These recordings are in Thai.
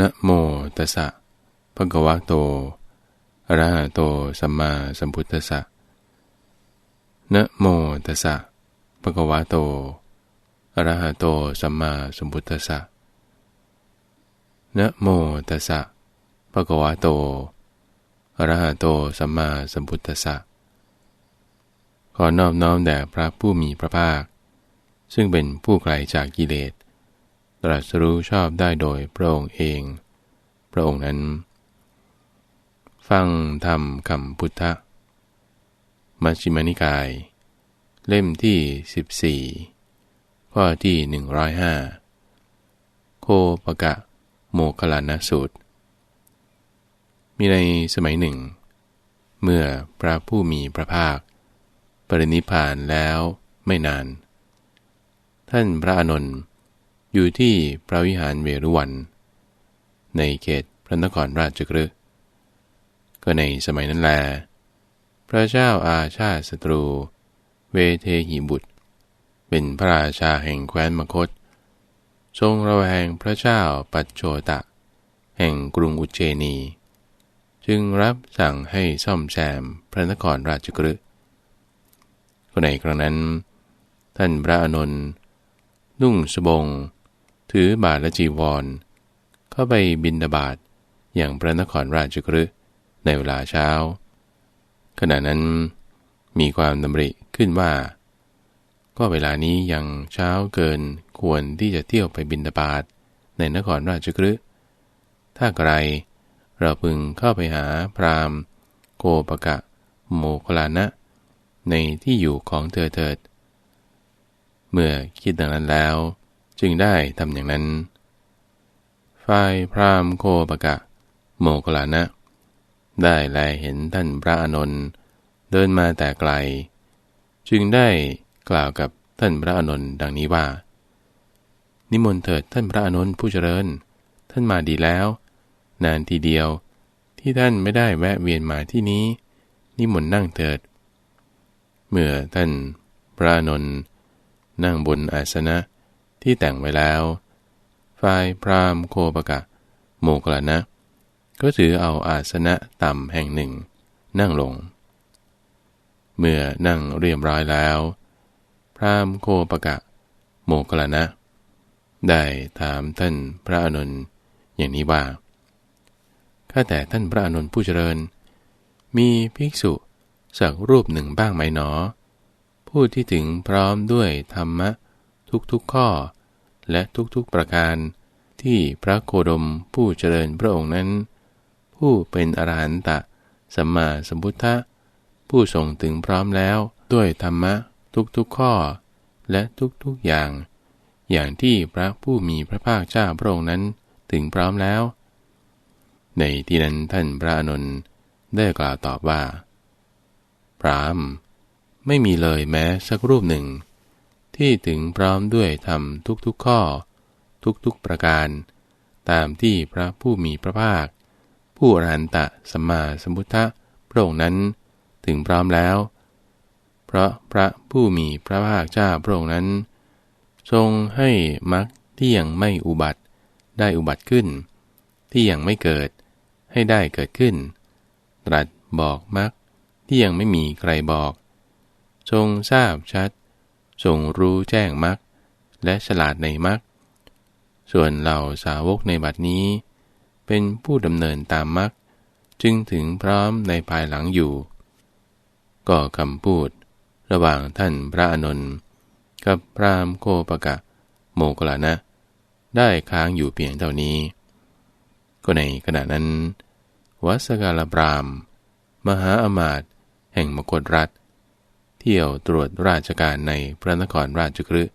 นะโมตัสสะภะคะวะโตอะระหะโตสัมมาสัมพุทธัสสะนะโมตัสสะภะคะวะโตอะระหะโตสัมมาสัมพุทธัสสะนะโมตัสสะภะคะวะโตอะระหะโตสัมมาสัมพุทธัสสะขอนอบน้อมแด่พระผู้มีพระภาค ซึ่งเป็นผู้ไกลจากกิเลส ตรัสรู้ชอบได้โดยพระองค์เอง พระองค์นั้น ฟังธรรมคำพุทธมัชฌิมานิกาย เล่มที่ 14 ข้อที่ 105 โคปกะโมคลานสูตร มีในสมัยหนึ่ง เมื่อพระผู้มีพระภาค ปรินิพานแล้วไม่นาน ท่านพระอนนท์ อยู่ที่พระวิหารเวรุวัน ในเขตพระนครราชกฤห์ก็ในสมัยนั้นแล พระเจ้าอาชาติศัตรู เวเทหิบุตร เป็นพระราชาแห่งแคว้นมคต ทรงระแวงพระเจ้าปัจโชตะ แห่งกรุงอุเจนี จึงรับสั่งให้ซ่อมแซมพระนครราชกฤห์ก็ในครั้งนั้น ท่านพระอนนท์นุ่งสบง ถือบาทและจีวร เข้าไปบินดาบาดอย่างพระนครราชกฤห์ในเวลาเช้า ขณะนั้นมีความดำริขึ้นว่า ก็เวลานี้ยังเช้าเกินควรที่จะเที่ยวไปบินดาบาดในนครราชกฤห์ถ้าไกลเราพึงเข้าไปหาพรามโกปกะ โมคลานะ ในที่อยู่ของเธอเถิด เมื่อคิดดังนั้นแล้ว จึงได้ทำอย่างนั้น ฝ่ายพราหมโคปกะ โมกลานะ ได้แลเห็นท่านพระอานนท์เดินมาแต่ไกล จึงได้กล่าวกับท่านพระอานนท์ดังนี้ว่า นิมนต์เถิดท่านพระอานนท์ผู้เจริญ ท่านมาดีแล้ว นานทีเดียวที่ท่านไม่ได้แวะเวียนมาที่นี้ นิมนต์นั่งเถิด เมื่อท่านพระอานนท์นั่งบนอาสนะ ที่แต่งไว้แล้ว ฝ่ายพรามโคปกะ โมกลนะ ก็ถือเอาอาสนะต่ำแห่งหนึ่ง นั่งลง เมื่อนั่งเรียบร้อยแล้ว พรามโคปกะ โมกลนะ ได้ถามท่านพระอนุนอย่างนี้ว่าข้าแต่ท่านพระอนุนผู้เจริญ มีภิกษุสักรูปหนึ่งบ้างไหมหนอ ผู้ที่ถึงพร้อมด้วยธรรมะ ทุกๆข้อ และทุกๆประการ ที่พระโคดมผู้เจริญพระองค์นั้น ผู้เป็นอรหันตะสัมมาสัมพุทธะผู้ทรงถึงพร้อมแล้วด้วยธรรมะทุกๆข้อ และทุกๆอย่าง อย่างที่พระผู้มีพระภาคเจ้าพระองค์นั้นถึงพร้อมแล้ว ในที่นั้นท่านพระอนุนได้กล่าวตอบว่า พรามไม่มีเลยแม้สักรูปหนึ่ง ที่ถึงพร้อมด้วยทำทุกๆข้อ ทุกๆประการ ตามที่พระผู้มีพระภาค ผู้อรหันตะสัมมาสัมพุทธะพระองค์นั้น ถึงพร้อมแล้ว เพราะพระผู้มีพระภาคเจ้าพระองค์นั้น ทรงให้มรรคที่ยังไม่อุบัติได้อุบัติขึ้น ที่ยังไม่เกิดให้ได้เกิดขึ้น ตรัสบอกมรรคที่ยังไม่มีใครบอก ทรงทราบชัด ทรงรู้แจ้งมรรคและฉลาดในมรรคส่วนเหล่าสาวกในบัดนี้ เป็นผู้ดำเนินตามมรรคจึงถึงพร้อมในภายหลังอยู่ ก็คำพูด ระหว่างท่านพระอนุนกับพรามโคปกะ โมกลานะ ได้ค้างอยู่เพียงเท่านี้ ก็ในขณะนั้น วัสกาลปราม มหาอมาตย์แห่งมกฏรัฐ เที่ยวตรวจราชการในพระนครราชกฤห์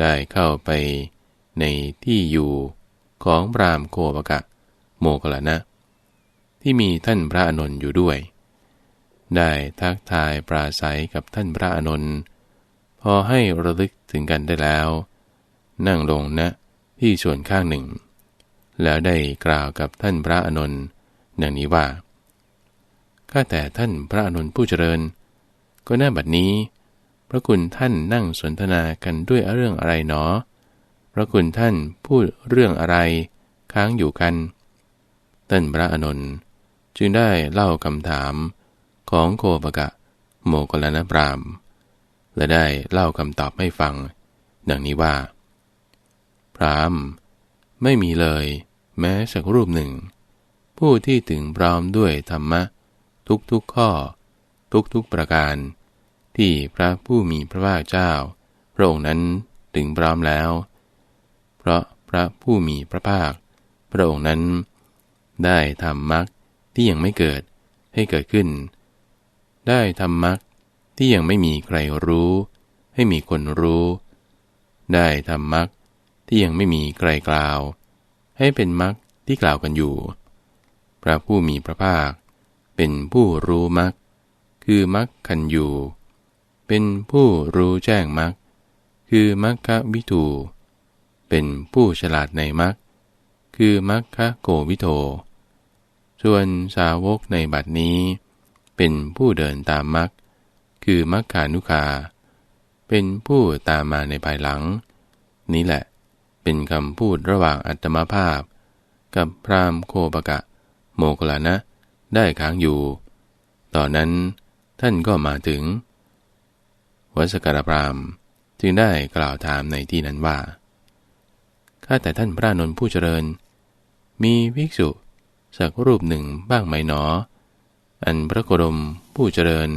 ได้เข้าไปในที่อยู่ของพรามโคปกะ โมกลานะ ที่มีท่านพระอนุนอยู่ด้วย ได้ทักทายปราศัยกับท่านพระอนุนพอให้ระลึกถึงกันได้แล้ว นั่งลงนะที่ส่วนข้างหนึ่ง แล้วได้กล่าวกับท่านพระอนุนดังนี้ว่าข้าแต่ท่านพระอนุนผู้เจริญ ก็หน้าบัดนี้ พระคุณท่านนั่งสนทนากันด้วยเรื่องอะไรหนอ พระคุณท่านพูดเรื่องอะไร ค้างอยู่กันท่านพระอานนท์จึงได้เล่าคำถามของโคปกะโมกลนปรามและได้เล่าคำตอบให้ฟัง ดังนี้ว่า พรามไม่มีเลย แม้สักรูปหนึ่ง ผู้ที่ถึงพร้อมด้วยธรรมะ ทุกๆข้อ ทุกๆประการ ที่พระผู้มีพระภาคเจ้า พระองค์นั้นถึงพร้อมแล้ว เพราะพระผู้มีพระภาค พระองค์นั้น ได้ทำมรรคที่ยังไม่เกิดให้เกิดขึ้น ได้ทำมรรคที่ยังไม่มีใครรู้ ให้มีคนรู้ ได้ทำมรรคที่ยังไม่มีใครกล่าว ให้เป็นมรรคที่กล่าวกันอยู่ พระผู้มีพระภาค เป็นผู้รู้มรรคคือมรรคคันอยู่ เป็นผู้รู้แจ้งมรรคคือมรรควิทูเป็นผู้ฉลาดในมรรคคือมรรคโกวิโท ส่วนสาวกในบัดนี้ เป็นผู้เดินตามมรรคคือมรรคานุคา เป็นผู้ตามมาในภายหลัง นี้แหละเป็นคำพูดระหว่างอัตมภาพ กับพรามโคปกะ โมกลานะ ได้ค้างอยู่ ตอนนั้นท่านก็มาถึง วัสกรพรามจึงได้กล่าวถามในที่นั้นว่า ข้าแต่ท่านพระนนท์ผู้เจริญ มีภิกษุสักรูปหนึ่งบ้างไหมหนอ อันพระโคดมผู้เจริญ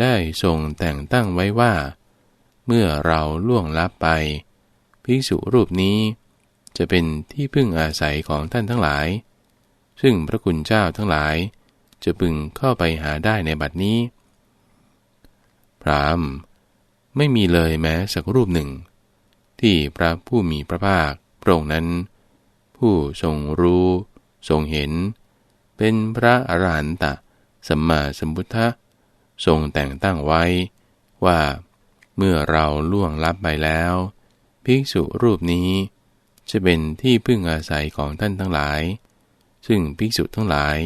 ได้ทรงแต่งตั้งไว้ว่า เมื่อเราล่วงลับไป ภิกษุรูปนี้ จะเป็นที่พึ่งอาศัยของท่านทั้งหลาย ซึ่งพระคุณเจ้าทั้งหลาย จะพึงเข้าไปหาได้ในบัดนี้ พราม ไม่มีเลยแม้สักรูปหนึ่ง ที่พระผู้มีพระภาคพระองค์นั้น ผู้ทรงรู้ ทรงเห็น เป็นพระอรหันตะสัมมาสัมพุทธะทรงแต่งตั้งไว้ว่าเมื่อเราล่วงลับไปแล้ว ภิกษุรูปนี้ จะเป็นที่พึ่งอาศัยของท่านทั้งหลาย ซึ่งภิกษุทั้งหลาย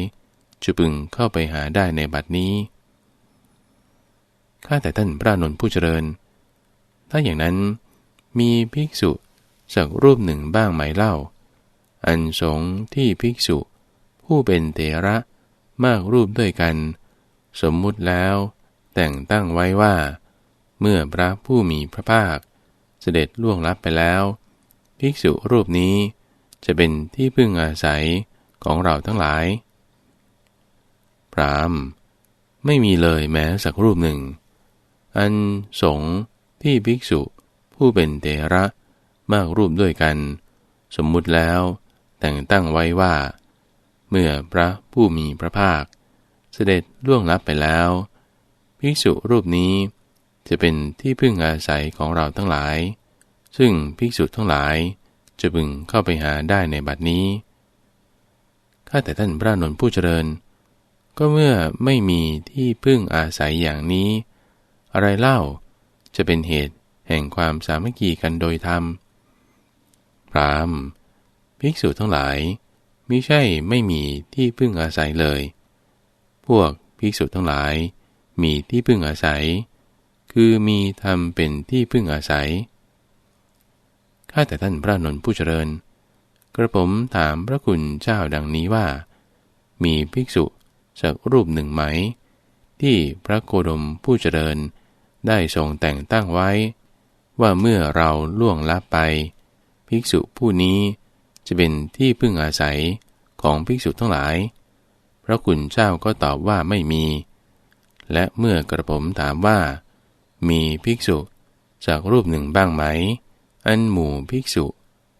จะพึงเข้าไปหาได้ในบัดนี้ข้าแต่ท่านพระนนท์ผู้เจริญ ถ้าอย่างนั้นมีภิกษุสักรูปหนึ่งบ้างไหมเล่า อันสงที่ภิกษุ ผู้เป็นเถระมากรูปด้วยกัน สมมุติแล้วแต่งตั้งไว้ว่า เมื่อพระผู้มีพระภาค เสด็จล่วงลับไปแล้ว ภิกษุรูปนี้จะเป็นที่พึ่งอาศัยของเราทั้งหลาย พรามไม่มีเลยแม้สักรูปหนึ่ง อันสง ที่ภิกษุผู้เป็นเตระมากรูปด้วยกัน สมมุติแล้ว แต่งตั้งไว้ว่า เมื่อพระผู้มีพระภาค เสด็จล่วงลับไปแล้ว ภิกษุรูปนี้จะเป็นที่พึ่งอาศัยของเราทั้งหลาย ซึ่งภิกษุทั้งหลายจะพึงเข้าไปหาได้ในบัดนี้ข้าแต่ท่านพระนนท์ผู้เจริญ ก็เมื่อไม่มีที่พึ่งอาศัยอย่างนี้ อะไรเล่า จะเป็นเหตุแห่งความสามัคคีกันโดยธรรม พรามภิกษุทั้งหลายมิใช่ไม่มีที่พึ่งอาศัยเลย พวกภิกษุทั้งหลาย มีที่พึ่งอาศัย คือมีธรรมเป็นที่พึ่งอาศัย ข้าแต่ท่านพระนนทผู้เจริญ กระผมถามพระคุณเจ้าดังนี้ว่า มีภิกษุสักรูปหนึ่งไหม ที่พระโคดมผู้เจริญ ได้ทรงแต่งตั้งไว้ ว่าเมื่อเราล่วงลับไป ภิกษุผู้นี้จะเป็นที่พึ่งอาศัยของภิกษุทั้งหลาย พระคุณเจ้าก็ตอบว่าไม่มี และเมื่อกระผมถามว่า มีภิกษุจากรูปหนึ่งบ้างไหม อันหมู่ภิกษุ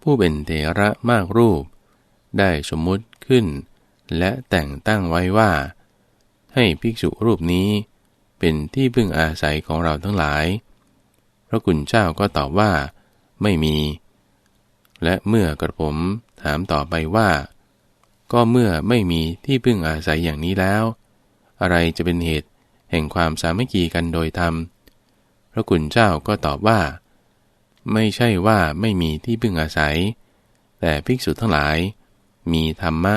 ผู้เป็นเทระมากรูป ได้สมมุติขึ้น และแต่งตั้งไว้ว่า ให้ภิกษุรูปนี้ เป็นที่พึ่งอาศัยของเราทั้งหลาย พระคุณเจ้าก็ตอบว่า ไม่มี และเมื่อกระผมถามต่อไปว่า ก็เมื่อไม่มีที่พึ่งอาศัยอย่างนี้แล้ว อะไรจะเป็นเหตุแห่งความสามัคคีกันโดยธรรม พระคุณเจ้าก็ตอบว่า ไม่ใช่ว่าไม่มีที่พึ่งอาศัย แต่ภิกษุทั้งหลาย มีธรรมะ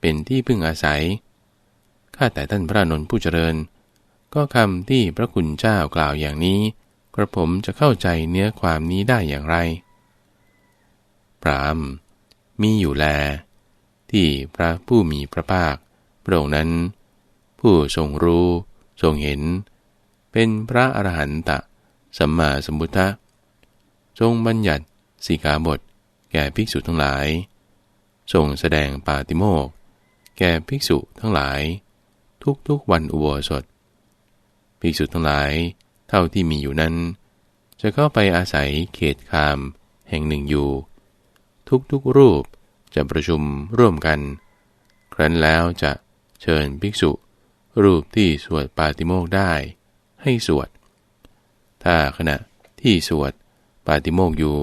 เป็นที่พึ่งอาศัย ข้าแต่ท่านพระนนท์ผู้เจริญ ก็คำที่พระคุณเจ้ากล่าวอย่างนี้ กระผมจะเข้าใจเนื้อความนี้ได้อย่างไร พรามมีอยู่แล ที่พระผู้มีพระภาคพระองค์นั้น ผู้ทรงรู้ทรงเห็น เป็นพระอรหันตะสัมมาสัมพุทธะทรงบัญญัติสีกาบท แก่ภิกษุทั้งหลายทรงแสดงปาติโมกแก่ภิกษุทั้งหลาย ทุกๆวันอุโบสถ ภิกษุทั้งหลาย เท่าที่มีอยู่นั้น จะเข้าไปอาศัยเขตคาม แห่งหนึ่งอยู่ ทุกๆรูปจะประชุมร่วมกัน ครั้นแล้วจะเชิญภิกษุ รูปที่สวดปาติโมกได้ ให้สวด ถ้าขณะที่สวดปาติโมกอยู่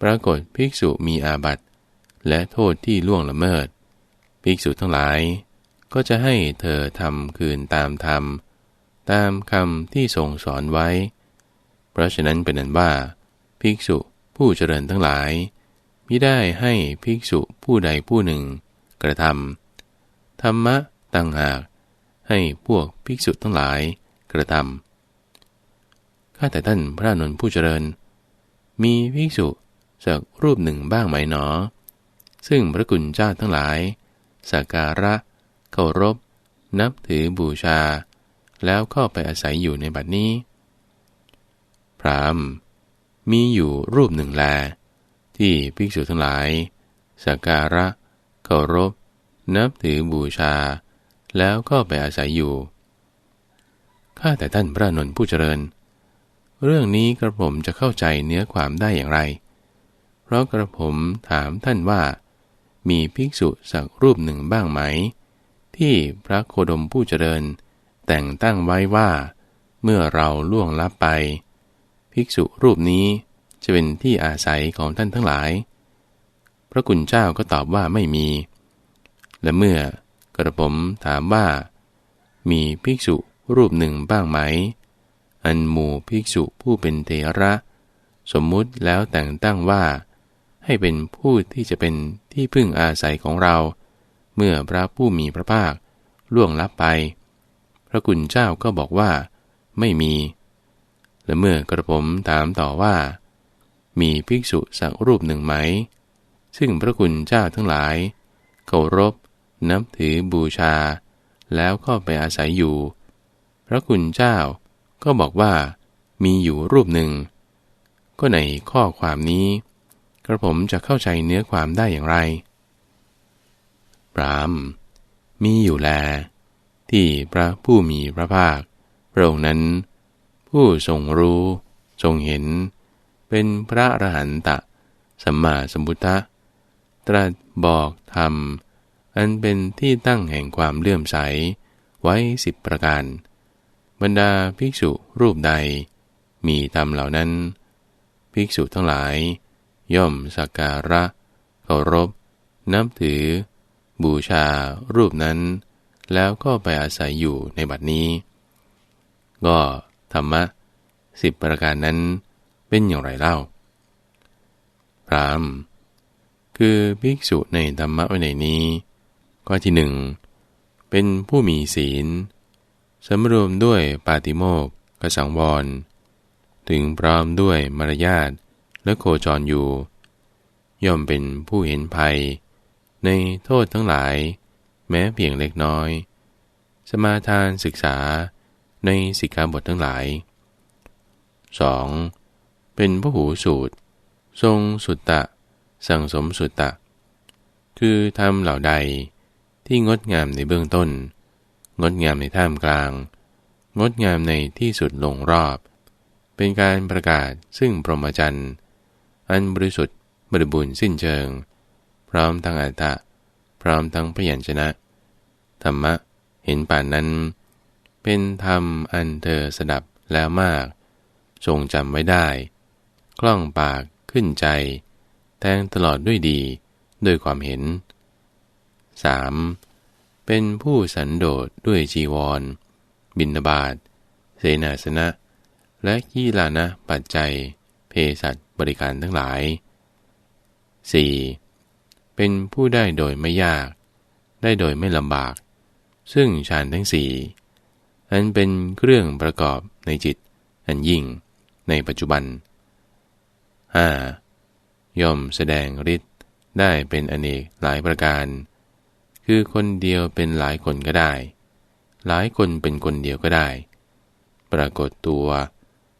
ปรากฏภิกษุมีอาบัติ และโทษที่ล่วงละเมิด ภิกษุทั้งหลาย ก็จะให้เธอทำคืนตามธรรม ตามคำที่ทรงสอนไว้ เพราะฉะนั้นเป็นนั้นว่า ภิกษุผู้เจริญทั้งหลายมิได้ให้ภิกษุผู้ใดผู้หนึ่งกระทำธรรมะตั้งหาก ให้พวกภิกษุทั้งหลายกระทำข้าแต่ท่านพระนนท์ผู้เจริญ มีภิกษุจากรูปหนึ่งบ้างไหมหนอ ซึ่งพระกุณเจ้าทั้งหลายสักการะเคารพ นับถือบูชา แล้วเข้าไปอาศัยอยู่ในบัดนี้ พรามมีอยู่รูปหนึ่งแล ที่ภิกษุทั้งหลาย สักการะ เคารพ นับถือบูชา แล้วก็ไปอาศัยอยู่ ข้าแต่ท่านพระนนท์ผู้เจริญ เรื่องนี้กระผมจะเข้าใจเนื้อความได้อย่างไร เพราะกระผมถามท่านว่า มีภิกษุสักรูปหนึ่งบ้างไหม ที่พระโคดมผู้เจริญ แต่งตั้งไว้ว่า เมื่อเราล่วงลับไป ภิกษุรูปนี้จะเป็นที่อาศัยของท่านทั้งหลาย พระกุณเจ้าก็ตอบว่าไม่มี และเมื่อกระผมถามว่า มีภิกษุรูปหนึ่งบ้างไหม อันหมู่ภิกษุผู้เป็นเทระ สมมุติแล้วแต่งตั้งว่า ให้เป็นผู้ที่จะเป็นที่พึ่งอาศัยของเรา เมื่อพระผู้มีพระภาคล่วงลับไป พระกุณเจ้าก็บอกว่า ไม่มี และเมื่อกระผมถามต่อว่า มีภิกษุสักรูปหนึ่งไหม ซึ่งพระกุณเจ้าทั้งหลายเคารพ นับถือบูชา แล้วก็ไปอาศัยอยู่ พระกุณเจ้าก็บอกว่า มีอยู่รูปหนึ่ง ก็ในข้อความนี้ กระผมจะเข้าใจเนื้อความได้อย่างไรปรามมีอยู่แล ที่พระผู้มีพระภาคพระองค์นั้น ผู้ทรงรู้ทรงเห็น เป็นพระอรหันตะ สัมมาสัมพุทธะตรัสบอกธรรม อันเป็นที่ตั้งแห่งความเลื่อมใสไว้สิบประการ บรรดาภิกษุรูปใด มีธรรมเหล่านั้น ภิกษุทั้งหลาย ย่อมสักการะเคารพ นับถือ บูชารูปนั้น แล้วก็ไปอาศัยอยู่ในบัดนี้ ก็ธรรมะสิบประการนั้นเป็นอย่างไรเล่า พรามคือภิกษุในธรรมะวินัยนี้ก็ที่หนึ่งเป็นผู้มีศีลสำรวมด้วยปาติโมกกสังวร ถึงพร้อมด้วยมารยาทและโคจรอยู่ ย่อมเป็นผู้เห็นภัย ในโทษทั้งหลาย แม้เพียงเล็กน้อย สมาทานศึกษาในสิกขาบททั้งหลาย 2. เป็นผู้หูสูตร ทรงสุตตะ สั่งสมสุตตะ คือทำเหล่าใดที่งดงามในเบื้องต้น งดงามในท่ามกลาง งดงามในที่สุดลงรอบ เป็นการประกาศซึ่งพรหมจรรย์ อันบริสุทธิ์บริบูรณ์สิ้นเชิง พร้อมทั้งอัตตะ พร้อมทั้งพยัญชนะ ธรรมะเห็นป่านนั้น เป็นธรรมอันเธอสดับแล้วมาก ทรงจำไว้ได้กล้องปากขึ้นใจ แทงตลอดด้วยดีด้วยความเห็น 3. เป็นผู้สันโดษด้วยจีวร บินบาตเสนาสนะ และกีลานะปัจจัย เพสัตบริการทั้งหลาย 4. เป็นผู้ได้โดยไม่ยาก ได้โดยไม่ลำบาก ซึ่งฌานทั้งสี่อันเป็นเครื่องประกอบในจิต อันยิ่งในปัจจุบัน 5. ย่อมแสดงฤทธิ์ได้เป็นอเนกหลายประการ คือคนเดียวเป็นหลายคนก็ได้ หลายคนเป็นคนเดียวก็ได้ ปรากฏตัว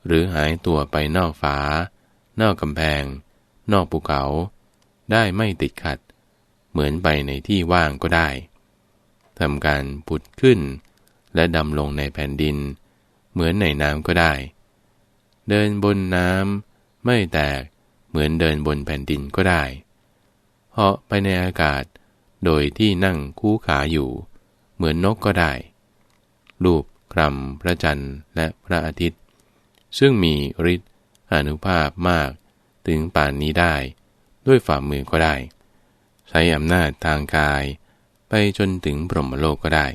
หรือหายตัวไปนอกฝา นอกกำแพง นอกภูเขา ได้ไม่ติดขัด เหมือนไปในที่ว่างก็ได้ทำการผุดขึ้น และดำลงในแผ่นดิน เหมือนในน้ำก็ได้ เดินบนน้ำไม่แตกเหมือนเดินบนแผ่นดินก็ได้เหาะไปในอากาศโดยที่นั่งคู่ขาอยู่ เหมือนนกก็ได้ รูปกรำพระจันทร์และพระอาทิตย์ ซึ่งมีฤทธิ์อนุภาพมากถึงป่านนี้ได้ ด้วยฝ่ามือก็ได้ ใช้อำนาจทางกาย ไปจนถึงพรหมโลกก็ได้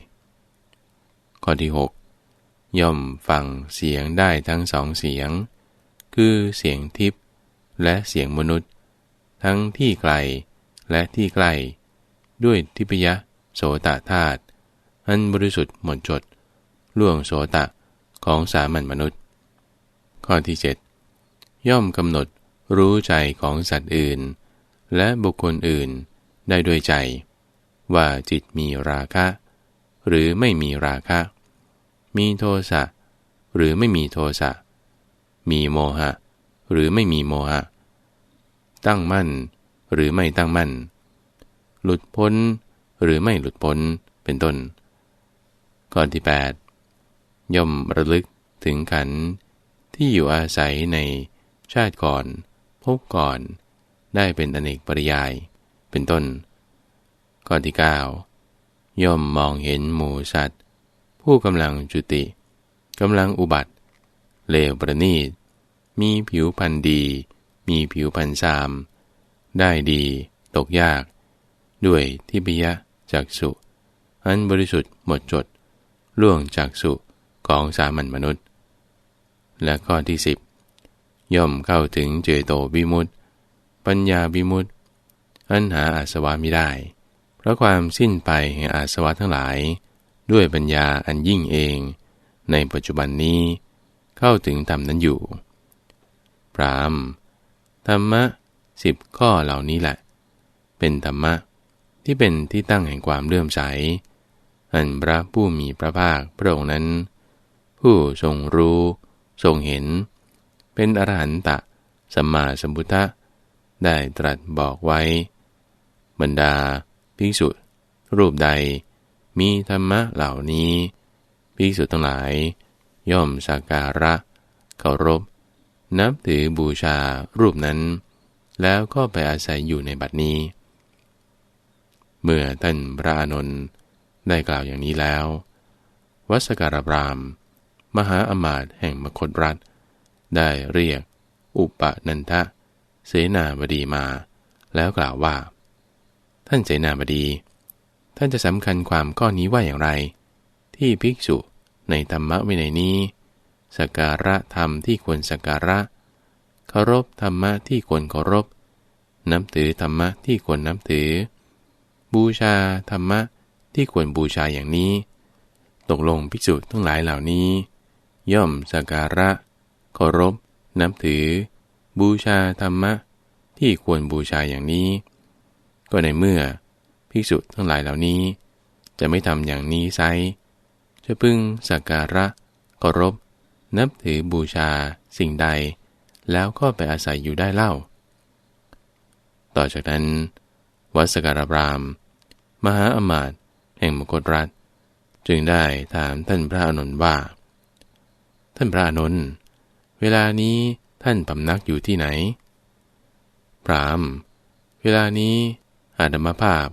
ข้อที่ 6 ย่อมฟังเสียงได้ทั้งสองเสียง คือเสียงทิพย์และเสียงมนุษย์ ทั้งที่ไกลและที่ใกล้ ด้วยทิพยะโสตธาตุอันบริสุทธิ์หมดจด ล่วงโสตะของสามัญมนุษย์ ข้อที่ 7 ย่อมกำหนดรู้ใจของสัตว์อื่น และบุคคลอื่น ได้ด้วยใจ ว่าจิตมีราคะ หรือไม่มีราคะ มีโทสะหรือไม่มีโทสะมีโมหะ หรือไม่มีโมหะ ตั้งมั่น หรือไม่ตั้งมั่น หลุดพ้น หรือไม่หลุดพ้นเป็นต้น ก่อนที่ 8 ย่อมระลึกถึงขันที่อยู่อาศัยในชาติก่อน พบก่อน ได้เป็นอเนกปริยาย เป็นต้นก่อที่ 9 ย่อมมองเห็นหมูสัตว์ ผู้กำลังจุติกำลังอุบัติ เลวประณีต มีผิวพันธ์ดี มีผิวพันธ์สาม ได้ดีตกยาก ด้วยทิพยะจากสุอันบริสุทธิ์หมดจด ล่วงจากสุของสามัญมนุษย์ และข้อที่สิบย่อมเข้าถึงเจโตวิมุตติ ปัญญาวิมุตติ อันหาอาสวะไม่ได้ เพราะความสิ้นไปแห่งอาสวะทั้งหลาย ด้วยปัญญาอันยิ่งเอง ในปัจจุบันนี้ เข้าถึงธรรมนั้นอยู่ พรามธรรมะสิบข้อเหล่านี้แหละ เป็นธรรมะที่เป็นที่ตั้งแห่งความเลื่อมใส อันพระผู้มีพระภาคพระองค์นั้น ผู้ทรงรู้ทรงเห็น เป็นอรหันตะสัมมาสัมพุทธะได้ตรัสบอกไว้ บรรดาภิกษุ รูปใด มีธรรมะเหล่านี้ภิกษุทั้งหลาย ย่อมสักการะเคารพ นับถือบูชารูปนั้น แล้วก็ไปอาศัยอยู่ในบัดนี้ เมื่อท่านพระอานนท์ได้กล่าวอย่างนี้แล้ว วัสการบราม มหาอมาตย์แห่งมคตรัฐ ได้เรียก อุปนันทะ เสนาบดีมา แล้วกล่าวว่า ท่านเสนาบดี ท่านจะสำคัญความข้อนี้ว่าอย่างไร ที่ภิกษุในธรรมะวินัยนี้สการะธรรมที่ควรสการะเคารพธรรมะที่ควรเคารพ นับถือธรรมะที่ควรนับถือ บูชาธรรมะที่ควรบูชาอย่างนี้ ตกลงภิกษุทั้งหลายเหล่านี้ ย่อมสักการะเคารพ นับถือ บูชาธรรมะที่ควรบูชาอย่างนี้ ก็ในเมื่อภิกษุทั้งหลายเหล่านี้ จะไม่ทำอย่างนี้ไซจะพึงสักการะเคารพ นับถือบูชาสิ่งใด แล้วก็ไปอาศัยอยู่ได้เล่า ต่อจากนั้น วัสการบราม มหาอมาตย์แห่งมกรัฐ จึงได้ถามท่านพระอนุนว่า ท่านพระอนุนเวลานี้ท่านพำนักอยู่ที่ไหน พรามเวลานี้ อาดมภาพ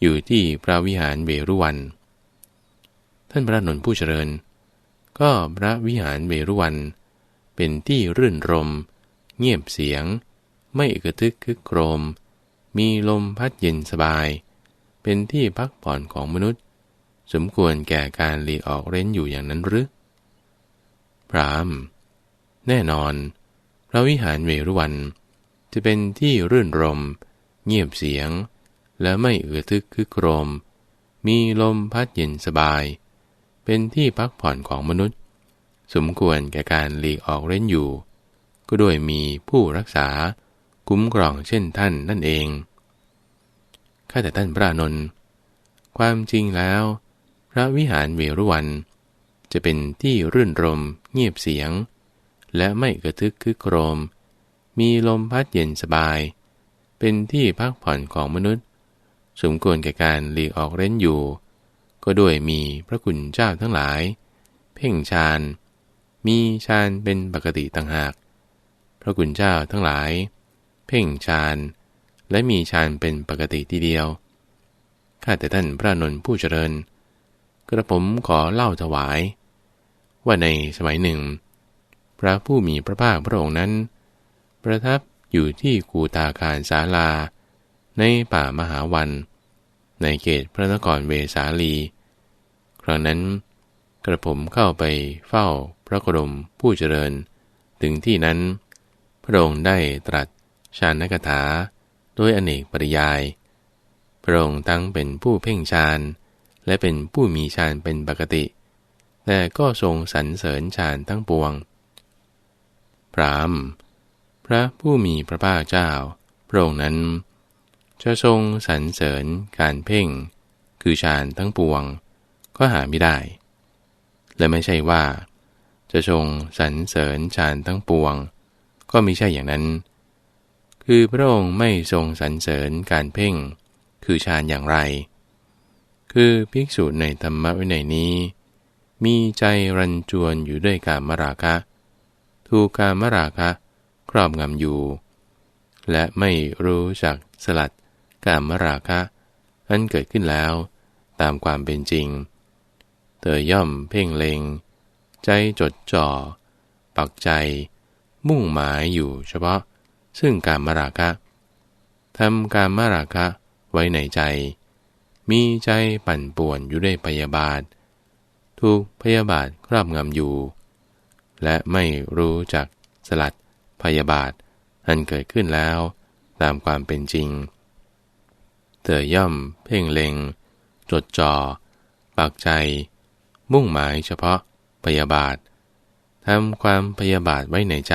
อยู่ที่พระวิหารเวรุวัน ท่านพระนนผู้เจริญ ก็พระวิหารเวรุวัน เป็นที่รื่นรม เงียบเสียง ไม่กระทึกคึกโครม มีลมพัดเย็นสบาย เป็นที่พักผ่อนของมนุษย์ สมควรแก่การหลีกออกเร้นอยู่อย่างนั้นหรือ พรามแน่นอน พระวิหารเวรุวันจะเป็นที่รื่นรมเเงียบเสียง และไม่เอือทึกคึกโครม มีลมพัดเย็นสบาย เป็นที่พักผ่อนของมนุษย์ สมควรแก่การหลีกออกเร้นอยู่ ก็โดยมีผู้รักษาคุ้มครองเช่นท่านนั่นเอง ข้าแต่ท่านพระนนท์ความจริงแล้ว พระวิหารเวรุวัน จะเป็นที่รื่นรม เงียบเสียง และไม่กระทึกคึกโครม มีลมพัดเย็นสบาย เป็นที่พักผ่อนของมนุษย์ สมควรแก่การหลีกออกเร้นอยู่ ก็ด้วยมีพระคุณเจ้าทั้งหลาย เพ่งฌาน มีฌานเป็นปกติต่างหาก พระคุณเจ้าทั้งหลาย เพ่งฌานและมีฌานเป็นปกติทีเดียว ข้าแต่ท่านพระนนท์ผู้เจริญ กระผมขอเล่าถวาย ว่าในสมัยหนึ่ง พระผู้มีพระภาคพระองค์นั้น ประทับ อยู่ที่กูตาคารศาลา ในป่ามหาวัน ในเขตพระนครเวสาลี ครั้งนั้น กระผมเข้าไปเฝ้าพระกรมผู้เจริญ ถึงที่นั้น พระองค์ได้ตรัสชาญนกถาโดยอเนกปริยาย พระองค์ทั้งเป็นผู้เพ่งฌานและเป็นผู้มีฌานเป็นปกติ แต่ก็ทรงสรรเสริญฌานทั้งปวง พราม พระผู้มีพระภาคเจ้า พระองค์นั้น จะทรงสรรเสริญการเพ่ง คือฌานทั้งปวง ก็หาไม่ได้ และไม่ใช่ว่า จะทรงสรรเสริญฌานทั้งปวง ก็ไม่ใช่อย่างนั้น คือพระองค์ไม่ทรงสรรเสริญการเพ่ง คือฌานอย่างไร คือภิกษุในธรรมวินัยนี้ มีใจรันจวนอยู่ด้วยการมราคะถูกการมราคะ รอบงำอยู่ และไม่รู้จักสลัดกามราคะ อันเกิดขึ้นแล้วตามความเป็นจริง เธอย่อมเพ่งเลง ใจจดจ่อ ปักใจ มุ่งหมายอยู่เฉพาะ ซึ่งการมราคะทำการมราคะไว้ในใจ มีใจปั่นป่วนอยู่ด้วยพยาบาท ถูกพยาบาทครอบงำอยู่ และไม่รู้จักสลัด พยาบาท อันเกิดขึ้นแล้ว ตามความเป็นจริง เธอย่อม เพ่งเล็ง จดจอ่อปักใจ มุ่งหมายเฉพาะพยาบาททำความพยาบาทไว้ในใจ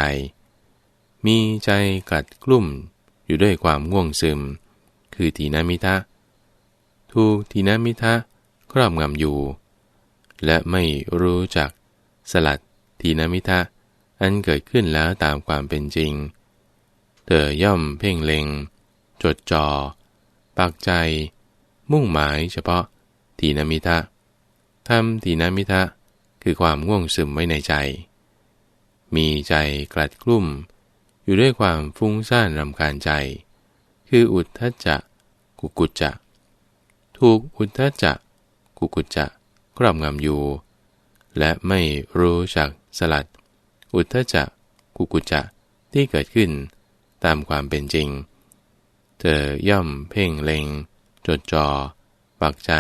มีใจกัดกลุ่มอยู่ด้วยความง่วงซึม คือทีนามิทะถูกทีนามิทะครอบงำอยู่ และไม่รู้จักสลัดทีนามิทะ อันเกิดขึ้นแล้วตามความเป็นจริง เธอย่อมเพ่งเล็ง จดจอ่อปักใจ มุ่งหมายเฉพาะทีนามิทะทำทีนามิทะคือความง่วงซึมไว้ในใจ มีใจกลัดกลุ่ม อยู่ด้วยความฟุ้งซ่านรำคาญใจ คืออุทธจะกุกุจจะถูกอุทธจะกุกุจจะครอบงำอยู่ และไม่รู้จักสลัด อุทธจักกุกุจะที่เกิดขึ้นตามความเป็นจริง เธอย่อมเพ่งเล็ง จดจอ่อปักใจ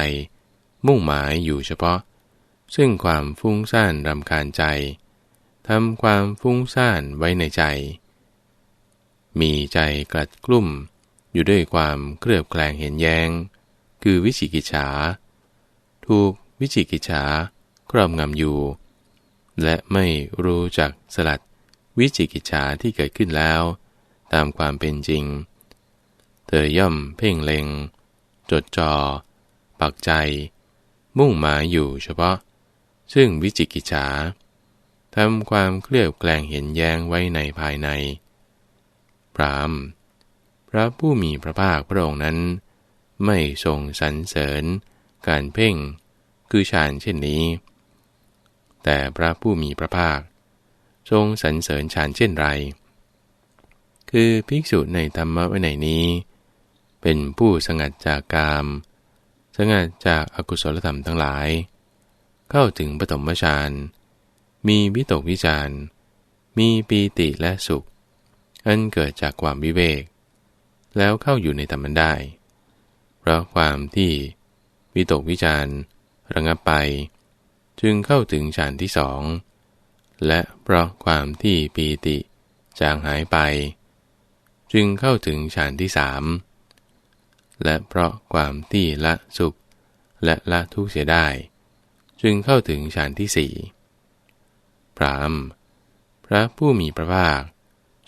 มุ่งหมายอยู่เฉพาะ ซึ่งความฟุ้งซ่านรำคาญใจทำความฟุ้งซ่านไว้ในใจ มีใจกลัดกลุ่ม อยู่ด้วยความเครือบแคลงเห็นแยงคือวิจิกิจฉา ถูกวิจิกิจฉาครอบงำอยู่ และไม่รู้จักสลัดวิจิกิจฉาที่เกิดขึ้นแล้ว ตามความเป็นจริง เธอย่อมเพ่งเล็ง จดจอ่อปักใจ มุ่งหมายอยู่เฉพาะ ซึ่งวิจิกิจฉาทำความเคลือบแกลงเห็นแย้งไว้ในภายใน พรามพระผู้มีพระภาคพระองค์นั้น ไม่ทรงสรรเสริญ การเพ่ง คือฌานเช่นนี้ แต่พระผู้มีพระภาค ทรงสรรเสริญฌานเช่นไร คือภิกษุในธรรมะวินัยนี้ เป็นผู้สงัดจากกาม สงัดจากอากุศลธรรมทั้งหลาย เข้าถึงปฐมฌานมีวิตกวิจารมีปีติและสุข อันเกิดจากความวิเวก แล้วเข้าอยู่ในธรรมันได้ เพราะความที่วิตกวิจารระงับไป จึงเข้าถึงฌานที่สอง และเพราะความที่ปีติจางหายไป จึงเข้าถึงฌานที่สามและเพราะความที่ละสุข และละทุกข์เสียได้ จึงเข้าถึงฌานที่สี่พรามพระผู้มีพระภาค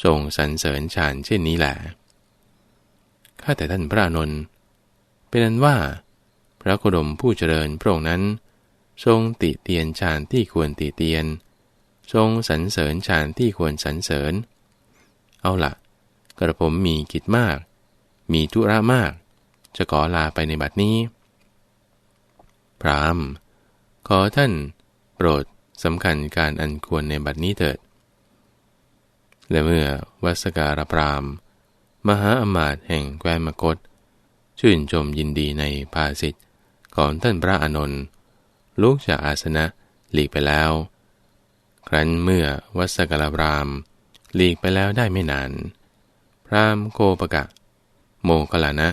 ทรงสรรเสริญฌานเช่นนี้แหละข้าแต่ท่านพระนนท์เป็นนั้นว่า พระโคดมผู้เจริญพระองค์นั้น ทรงติเตียนฌานที่ควรติเตียน ทรงสรรเสริญฌานที่ควรสรรเสริญ เอาละกระผมมีกิจมาก มีธุระมาก จะขอลาไปในบัดนี้ พรามขอท่าน โปรดสำคัญการอันควรในบัดนี้เถิด และเมื่อวัสการพรามมหาอมาตย์แห่งแคว้นมกฏชื่นชมยินดีในภาสิทธิ์ของท่านพระอานนท์ ลุกจากอาสนะหลีกไปแล้ว ครั้นเมื่อวัสกรพรามหลีกไปแล้วได้ไม่นาน พรามโกปกะ โมกลานะ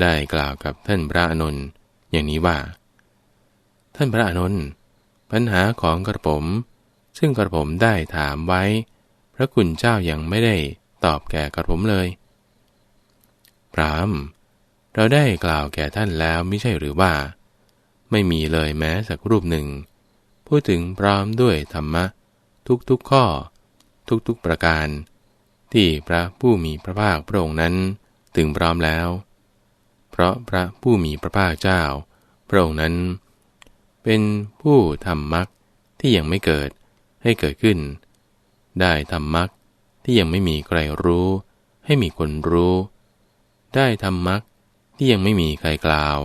ได้กล่าวกับท่านพระอานนอย่างนี้ว่า ท่านพระอานนปัญหาของกระผม ซึ่งกระผมได้ถามไว้ พระคุณเจ้ายังไม่ได้ตอบแก่กระผมเลย พรามเราได้กล่าวแก่ท่านแล้วไม่ใช่หรือว่า ไม่มีเลยแม้สักรูปหนึ่ง พูดถึงพร้อมด้วยธรรมะ ทุกๆข้อ ทุกๆประการ ที่พระผู้มีพระภาคพระองค์นั้นถึงพร้อมแล้ว เพราะพระผู้มีพระภาคเจ้า พระองค์นั้น เป็นผู้ทำมรรคที่ยังไม่เกิดให้เกิดขึ้น ได้ทำมรรคที่ยังไม่มีใครรู้ ให้มีคนรู้ ได้ทำมรรคที่ยังไม่มีใครกล่าว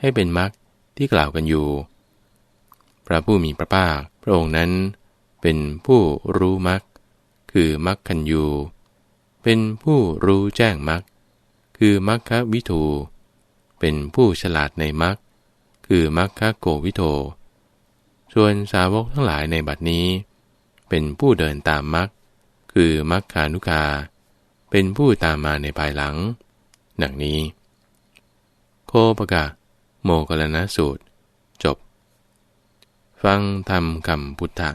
ให้เป็นมรรค ที่กล่าวกันอยู่ พระผู้มีพระภาคพระองค์นั้น เป็นผู้รู้มรรคคือมรรคคันยูเป็นผู้รู้แจ้งมรรคคือมรรควิทูเป็นผู้ฉลาดในมรรคคือมรรคโกวิโทส่วนสาวกทั้งหลายในบัดนี้ เป็นผู้เดินตามมรรคคือมรรคานุกา เป็นผู้ตามมาในภายหลัง หนังนี้ โคปกะ โมกลนะสูตร จบ ฟังธรรมคำพุทธะ